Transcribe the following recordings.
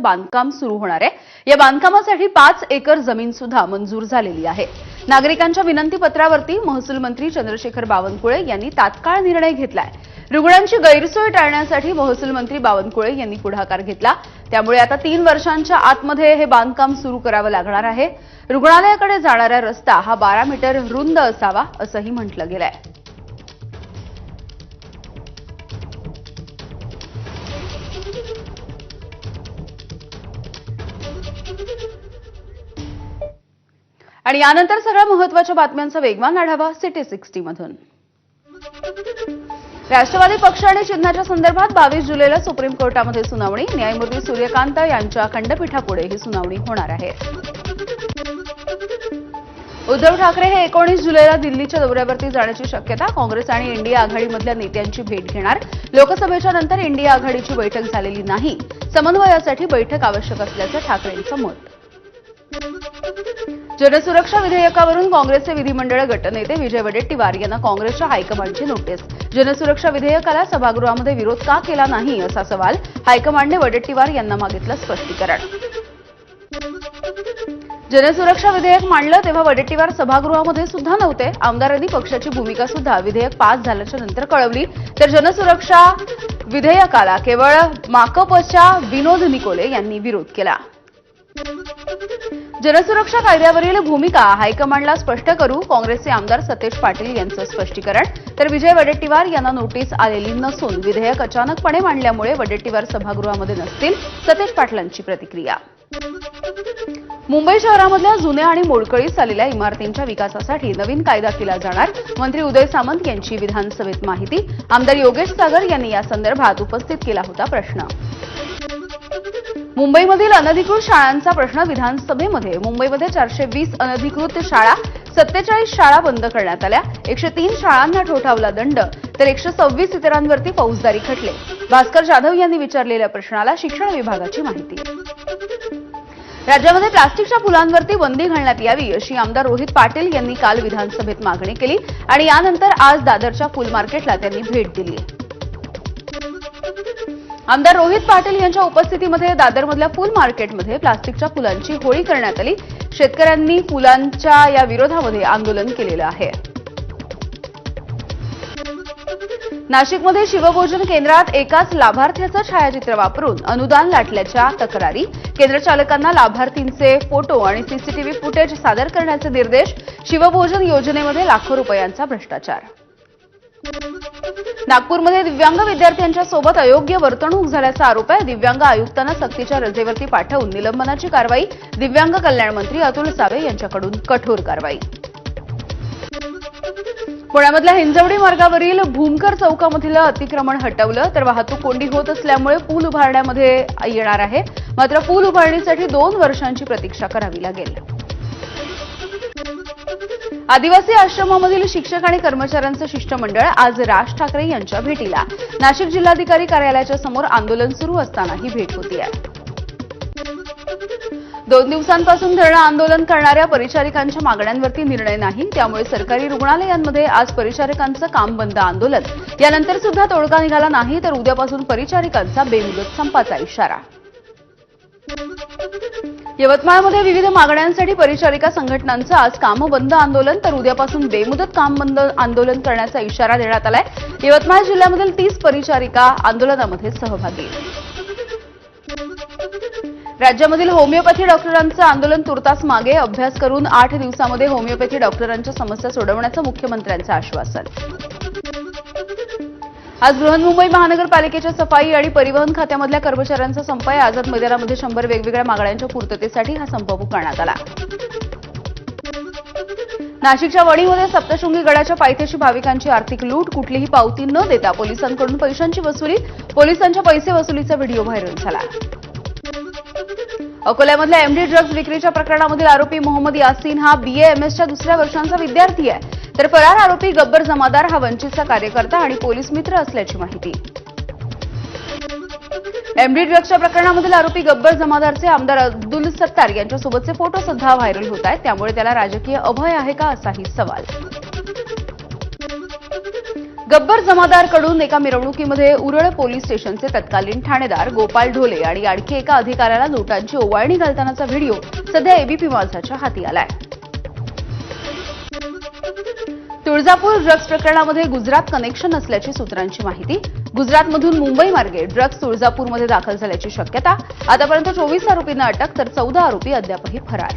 बांधकाम सुरू होणार आहे. या बांधकामासाठी पाच एकर जमीन सुद्धा मंजूर झालेली आहे. नागरिकांच्या विनंती पत्रावरती महसूल मंत्री चंद्रशेखर बावनकुळे यांनी तात्काळ निर्णय घेतलाय. रुग्णांची गैरसोय टाळण्यासाठी महसूल मंत्री बावनकुळे यांनी पुढाकार घेतला. त्यामुळे आता तीन वर्षांच्या आतमध्ये हे बांधकाम सुरू करावं लागणार आहे. रुग्णालयाकडे जाणारा रस्ता हा बारा मीटर रुंद असावा असंही म्हटलं गेलंय. आणि यानंतर सगळ्या महत्त्वाच्या बातम्यांचा वेगवान आढावा सिटी सिक्स्टी मधून. राष्ट्रवादी पक्ष आणि चिन्हाच्या संदर्भात बावीस जुलैला सुप्रीम कोर्टामध्ये सुनावणी. न्यायमूर्ती सूर्यकांत यांच्या खंडपीठापुढे ही सुनावणी होणार आहे. उद्धव ठाकरे हे एकोणीस जुलैला दिल्लीच्या दौऱ्यावरती जाण्याची शक्यता काँग्रेस आणि इंडिया आघाडीमधल्या नेत्यांची भेट घेणार. लोकसभेच्या नंतर इंडिया आघाडीची बैठक झालेली नाही. समन्वयासाठी बैठक आवश्यक असल्याचं ठाकरेंचं मत. जनसुरक्षा विधेयकावरून काँग्रेसचे विधिमंडळ गटनेते विजय वडेट्टीवार यांना काँग्रेसच्या हायकमांडची नोटीस. जनसुरक्षा विधेयकाला सभागृहामध्ये विरोध का केला नाही असा सवाल हायकमांडने वडेट्टीवार यांना मागितलं स्पष्टीकरण. जनसुरक्षा विधेयक मांडलं तेव्हा वडेट्टीवार सभागृहामध्ये सुद्धा नव्हते. आमदारांनी पक्षाची भूमिका सुद्धा विधेयक पास झाल्याच्यानंतर कळवली. तर जनसुरक्षा विधेयकाला केवळ माकपच्या विनोद निकोले यांनी विरोध केला. जनसुरक्षा कायद्यावरील भूमिका हायकमांडला स्पष्ट करू काँग्रेसचे आमदार सतेज पाटील यांचं स्पष्टीकरण. तर विजय वडेट्टीवार यांना नोटीस आलेली नसून विधेयक अचानकपणे मांडल्यामुळे वडेट्टीवार सभागृहामध्ये नसतील सतेज पाटलांची प्रतिक्रिया. मुंबई शहरामधल्या जुन्या आणि मोडकळीस आलेल्या इमारतींच्या विकासासाठी नवीन कायदा केला जाणार मंत्री उदय सामंत यांची विधानसभेत माहिती. आमदार योगेश सागर यांनी या संदर्भात उपस्थित केला होता प्रश्न. मुंबईमधील अनधिकृत शाळांचा प्रश्न विधानसभेमध्ये. मुंबईमध्ये चारशे वीस अनधिकृत शाळा सत्तेचाळीस शाळा बंद करण्यात आल्या. एकशे तीन शाळांना ठोठावला दंड तर एकशे सव्वीस इतरांवरती फौजदारी खटले. भास्कर जाधव यांनी विचारलेल्या प्रश्नाला शिक्षण विभागाची माहिती. राज्यामध्ये प्लास्टिकच्या फुलांवरती बंदी घालण्यात यावी अशी आमदार रोहित पाटील यांनी काल विधानसभेत मागणी केली आणि यानंतर आज दादरच्या फुल मार्केटला त्यांनी भेट दिली. आमदार रोहित पाटील यांच्या उपस्थितीमध्ये दादरमधल्या फुल मार्केटमध्ये प्लास्टिकच्या फुलांची होळी करण्यात आली. शेतकऱ्यांनी फुलांच्या या विरोधामध्ये आंदोलन केलेलं आहे. नाशिकमध्ये शिवभोजन केंद्रात एकाच लाभार्थ्याचं छायाचित्र वापरून अनुदान लाटल्याच्या तक्रारी. केंद्र चालकांना लाभार्थींचे फोटो आणि सीसीटीव्ही फुटेज सादर करण्याचे निर्देश. शिवभोजन योजनेमध्ये लाखो रुपयांचा भ्रष्टाचार. नागपूरमध्ये दिव्यांग विद्यार्थ्यांच्या सोबत अयोग्य वर्तणूक झाल्याचा आरोप आहे. दिव्यांग आयुक्तांना सक्तीच्या रजेवरती पाठवून निलंबनाची कारवाई दिव्यांग कल्याण मंत्री अतुल सावे यांच्याकडून कठोर कारवाई. पुण्यामधल्या हिंजवडी मार्गावरील भूमकर चौकामधील अतिक्रमण हटवलं तर वाहतूक कोंडी होत असल्यामुळे पूल उभारण्यामध्ये येणार आहे. मात्र पूल उभारणीसाठी दोन वर्षांची प्रतीक्षा करावी लागेल. आदिवासी आश्रमामधील शिक्षक आणि कर्मचाऱ्यांचं शिष्टमंडळ आज राज ठाकरे यांच्या भेटीला. नाशिक जिल्हाधिकारी कार्यालयाच्या समोर आंदोलन सुरू असताना ही भेट होती आहे. दोन दिवसांपासून धरणं आंदोलन करणाऱ्या परिचारिकांच्या मागण्यांवरती निर्णय नाही त्यामुळे सरकारी रुग्णालयांमध्ये आज परिचारिकांचं काम बंद आंदोलन. यानंतर सुद्धा तोडगा निघाला नाही तर उद्यापासून परिचारिकांचा बेमुदत संपाचा इशारा. यवतमाळमध्ये विविध मागण्यांसाठी परिचारिका संघटनांचं आज काम बंद आंदोलन तर उद्यापासून बेमुदत काम बंद आंदोलन करण्याचा इशारा देण्यात आलाय. यवतमाळ जिल्ह्यामधील तीस परिचारिका आंदोलनामध्ये सहभागी. राज्यामधील होमिओपॅथी डॉक्टरांचं आंदोलन तुर्तास मागे अभ्यास करून आठ दिवसामध्ये होमिओपॅथी डॉक्टरांच्या समस्या सोडवण्याचं मुख्यमंत्र्यांचं आश्वासन. आज बृहन्मुंबई महानगरपालिकेच्या सफाई आणि परिवहन खात्यामधल्या कर्मचाऱ्यांचा संप आहे आझाद मैदानामध्ये शंभर वेगवेगळ्या मागण्यांच्या पूर्ततेसाठी हा संप पुकारण्यात आला. नाशिकच्या वणीमध्ये सप्तशृंगी गडाच्या पायथ्याशी भाविकांची आर्थिक लूट कुठलीही पावती न देता पोलिसांकडून पैशांची वसुली पोलिसांच्या पैसे वसुलीचा व्हिडिओ व्हायरल झाला. अकोल्यामधल्या एमडी ड्रग्ज विक्रीच्या प्रकरणामधील आरोपी मोहम्मद यासीन हा बीएएमएसच्या दुसऱ्या वर्षांचा विद्यार्थी आहे. तर फरार आरोपी गब्बर जमादार हा वंचितचा कार्यकर्ता आणि पोलीस मित्र असल्याची माहिती. एमडी ड्रग्सच्या प्रकरणामधील आरोपी गब्बर जमादारचे आमदार अब्दुल सत्तार यांच्यासोबतचे फोटो सुद्धा व्हायरल होत आहेत. त्यामुळे त्याला राजकीय अभय आहे का असाही सवाल. गब्बर जमादारकडून एका मिरवणुकीमध्ये उरळ पोलीस स्टेशनचे तत्कालीन ठाणेदार गोपाल ढोले आणि आणखी एका अधिकाऱ्याला नोटांची ओवाळणी घालतानाचा व्हिडिओ सध्या एबीपी माझाच्या हाती आलाय. तुळजापूर ड्रग्ज प्रकरणामध्ये गुजरात कनेक्शन असल्याची सूत्रांची माहिती. गुजरातमधून मुंबई मार्गे ड्रग्ज तुळजापूरमध्ये दाखल झाल्याची शक्यता. आतापर्यंत चोवीस आरोपींना अटक तर चौदा आरोपी अद्यापही फरार.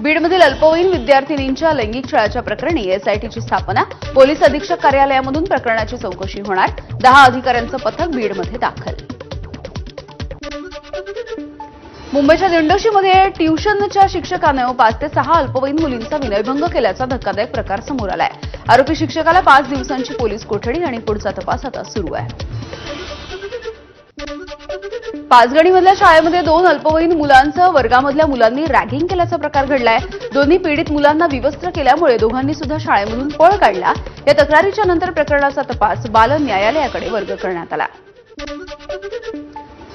बीडमधील अल्पवयीन विद्यार्थिनींच्या लैंगिक छळाच्या प्रकरणी एसआयटीची स्थापना. पोलीस अधीक्षक कार्यालयामधून प्रकरणाची चौकशी होणार. दहा अधिकाऱ्यांचं पथक बीडमध्ये दाखल. मुंबईच्या दिंडोशीमध्ये ट्युशनच्या शिक्षकानं पाच ते सहा अल्पवयीन मुलींचा विनयभंग केल्याचा धक्कादायक प्रकार समोर आलाय. आरोपी शिक्षकाला पाच दिवसांची पोलीस कोठडी आणि पुढचा तपास आता सुरू आहे. पाचगणीमधल्या शाळेमध्ये दोन अल्पवयीन मुलांचं वर्गामधल्या मुलांनी रॅगिंग केल्याचा प्रकार घडलाय. दोन्ही पीडित मुलांना विवस्त्र केल्यामुळे दोघांनी सुद्धा शाळेमधून पळ काढला. या तक्रारीच्या नंतर प्रकरणाचा तपास बाल न्यायालयाकडे वर्ग करण्यात आला.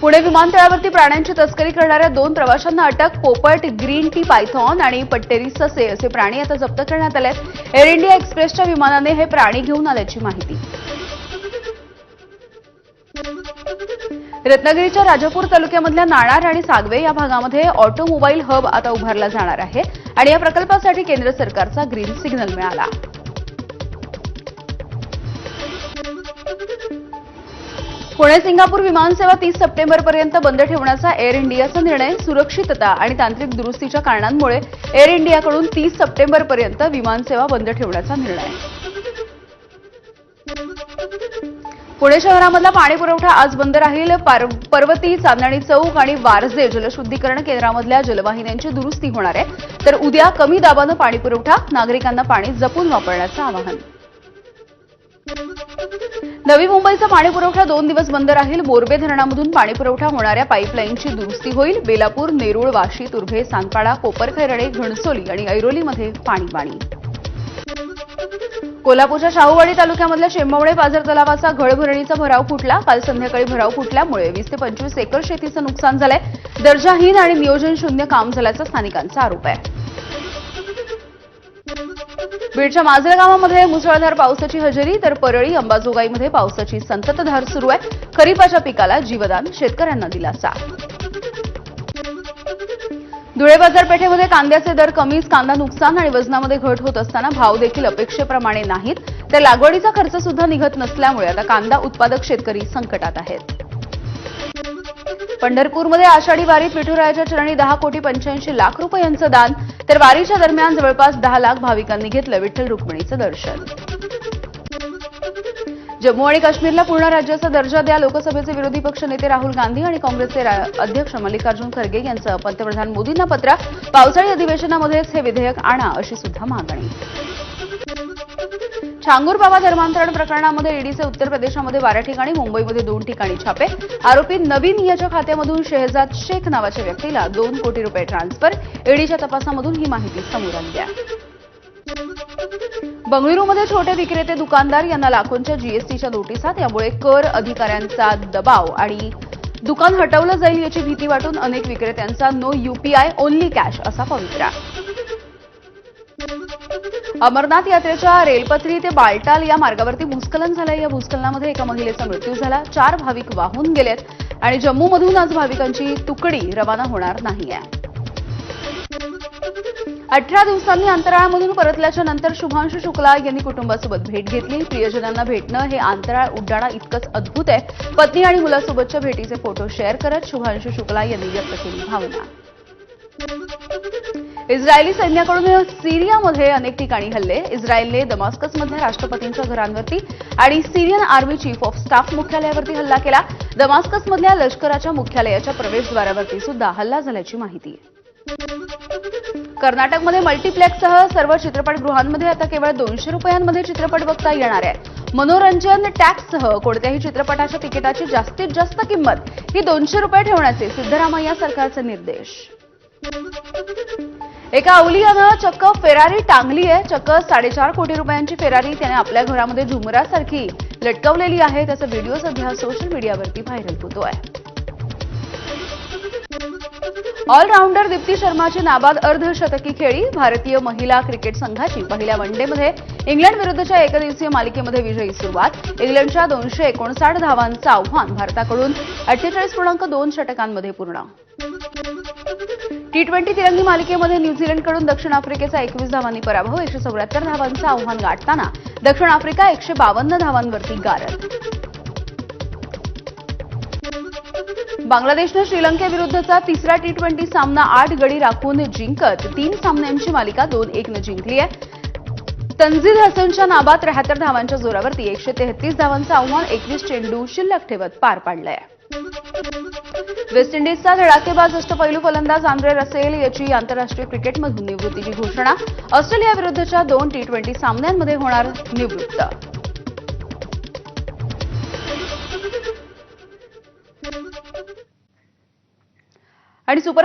पुणे विमानतळावरती प्राण्यांची तस्करी करणाऱ्या दोन प्रवाशांना अटक पोपट ग्रीन टी पायथॉन आणि पट्टेरी ससे असे प्राणी आता जप्त करण्यात आले आहेत एअर इंडिया एक्सप्रेसच्या विमानाने हे प्राणी घेऊन आल्याची माहिती. रत्नागिरीच्या राजापूर तालुक्यामधल्या नाणार आणि सागवे या भागामध्ये ऑटोमोबाईल हब आता उभारला जाणार आहे आणि या प्रकल्पासाठी केंद्र सरकारचा ग्रीन सिग्नल मिळाला. पुणे सिंगापूर विमानसेवा तीस सप्टेंबरपर्यंत बंद ठेवण्याचा एअर इंडियाचा निर्णय सुरक्षितता आणि तांत्रिक दुरुस्तीच्या कारणांमुळे एअर इंडियाकडून तीस सप्टेंबरपर्यंत विमानसेवा बंद ठेवण्याचा निर्णय. पुणे शहरामधला पाणी पुरवठा आज बंद राहील. पर्वती चांदणी चौक आणि वारजे जलशुद्धीकरण केंद्रामधल्या जलवाहिन्यांची दुरुस्ती होणार आहे. तर उद्या कमी दाबानं पाणी पुरवठा नागरिकांना पाणी जपून वापरण्याचं आवाहन. नवी मुंबईचा पाणीपुरवठा दोन दिवस बंद राहील. बोरबे धरणामधून पाणी पुरवठा होणाऱ्या पाईपलाईनची दुरुस्ती होईल. बेलापूर नेरूळ वाशी तुर्भे सांगपाडा कोपरखैरणे घणसोली आणि ऐरोलीमध्ये पाणी कोल्हापूरच्या शाहूवाडी तालुक्यामधल्या शेंबवणे पाझर तलावाचा घळभरणीचा भराव फुटला. काल संध्याकाळी भराव फुटल्यामुळे वीस ते पंचवीस एकर शेतीचं नुकसान झालंय. दर्जाहीन आणि नियोजन शून्य काम झाल्याचा स्थानिकांचा आरोप आहे. बीडच्या माजरा गावामध्ये मुसळधार पावसाची हजेरी तर परळी अंबाजोगाईमध्ये पावसाची संततधार सुरू आहे. खरीपाच्या पिकाला जीवदान शेतकऱ्यांना दिलासा. धुळे बाजारपेठेमध्ये कांद्याचे दर कमीच कांदा नुकसान आणि वजनामध्ये घट होत असताना भाव देखील अपेक्षेप्रमाणे नाहीत. तर लागवडीचा खर्च सुद्धा निघत नसल्यामुळे आता कांदा उत्पादक शेतकरी संकटात आहेत. पंढरपूरमध्ये आषाढी वारीत विठुरायाच्या चरणी दहा कोटी पंच्याऐंशी लाख रुपयांचं दान तर वारीच्या दरम्यान जवळपास दहा लाख भाविकांनी घेतलं विठ्ठल रुक्मिणीचं दर्शन. जम्मू आणि काश्मीरला पूर्ण राज्याचा दर्जा द्या लोकसभेचे विरोधी पक्ष नेते राहुल गांधी आणि काँग्रेसचे अध्यक्ष मल्लिकार्जुन खरगे यांचं पंतप्रधान मोदींना पत्र. पावसाळी अधिवेशनामध्येच हे विधेयक आणा अशी सुद्धा मागणी. छांगूर बाबा धर्मांतरण प्रकरणामध्ये ईडीचे उत्तर प्रदेशामध्ये बारा ठिकाणी मुंबईमध्ये दोन ठिकाणी छापे. आरोपी नवीन याच्या खात्यामधून शेहजाद शेख नावाच्या व्यक्तीला दोन कोटी रुपये ट्रान्सफर ईडीच्या तपासामधून ही माहिती समोर आली आहे. बंगळुरूमध्ये छोटे विक्रेते दुकानदार यांना लाखोंच्या जीएसटीच्या नोटिसा त्यामुळे कर अधिकाऱ्यांचा दबाव आणि दुकान हटवलं जाईल याची भीती वाटून अनेक विक्रेत्यांचा नो युपीआय ओन्ली कॅश असा पवित्रा. अमरनाथ यात्रेच्या रेलपथरी ते बालटाल या मार्गावरती भूस्खलन झालंय. या भूस्खलनामध्ये एका महिलेचा मृत्यू झाला. चार भाविक वाहून गेलेत आणि जम्मूमधून आज भाविकांची तुकडी रवाना होणार नाहीये. अठरा दिवसांनी अंतराळामधून परतल्याच्या नंतर शुभांशु शुक्ला यांनी कुटुंबासोबत भेट घेतली. प्रियजनांना भेटणं हे अंतराळ उड्डाणा इतकंच अद्भुत आहे. पत्नी आणि मुलासोबतच्या भेटीचे फोटो शेअर करत शुभांशु शुक्ला यांनी व्यक्त केली भावना. इस्रायली सैन्याकडून सिरियामध्ये अनेक ठिकाणी हल्ले. इस्रायलने दमास्कसमधल्या राष्ट्रपतींच्या घरांवरती आणि Syrian army chief of staff मुख्यालयावरती हल्ला केला. दमास्कसमधल्या लष्कराच्या मुख्यालयाच्या प्रवेशद्वारावरती सुद्धा हल्ला झाल्याची माहिती. कर्नाटकमध्ये मल्टीप्लेक्ससह सर्व चित्रपटगृहांमध्ये आता केवळ दोनशे रुपयांमध्ये चित्रपट बघता येणार आहे. मनोरंजन टॅक्ससह कोणत्याही चित्रपटाच्या तिकिटाची जास्तीत जास्त किंमत ही दोनशे रुपये ठेवण्याचे सिद्धरामय्या सरकारचे निर्देश. एका अवलियानं चक्क फेरारी टांगली आहे चक्क साडेचार कोटी रुपयांची फेरारी त्याने आपल्या घरामध्ये झुमरासारखी लटकवलेली आहे. त्याचा व्हिडिओ सध्या सोशल मीडियावरती व्हायरल होतो आहे ऑलराऊंडर दीप्ती शर्माची नाबाद अर्धशतकी खेळी भारतीय महिला क्रिकेट संघाची पहिल्या वनडेमध्ये इंग्लंड विरुद्धच्या एकदिवसीय मालिकेमध्ये विजयी सुरुवात. इंग्लंडच्या दोनशे एकोणसाठ धावांचं आव्हान भारताकडून. अठ्ठेचाळीस पूर्णांक दोन षटकांमध्ये पूर्ण. टी ट्वेंटी तिरंगी मालिकेमध्ये न्यूझीलंडकडून दक्षिण आफ्रिकेचा एकवीस धावांनी पराभव एकशे चौऱ्याहत्तर धावांचं आव्हान गाठताना दक्षिण आफ्रिका एकशे बावन्न धावांवरती गारद. बांगलादेशनं श्रीलंकेविरुद्धचा तिसरा टी ट्वेंटी सामना आठ गडी राखून जिंकत तीन सामन्यांची मालिका दोन एकनं जिंकली आहे तन्झील हसनच्या नाबात त्र्याहत्तर धावांच्या जोरावरती एकशे तेहतीस धावांचं आव्हान एकवीस चेंडू शिल्लक ठेवत पार पाडलंय. वेस्ट इंडिजचा धडाकेबाज अष्टपैलू फलंदाज आंद्रे रसेल याची आंतरराष्ट्रीय क्रिकेटमधून निवृत्तीची घोषणा. ऑस्ट्रेलियाविरुद्धच्या दोन टी ट्वेंटी सामन्यांमध्ये होणार निवृत्त. आणि सुपर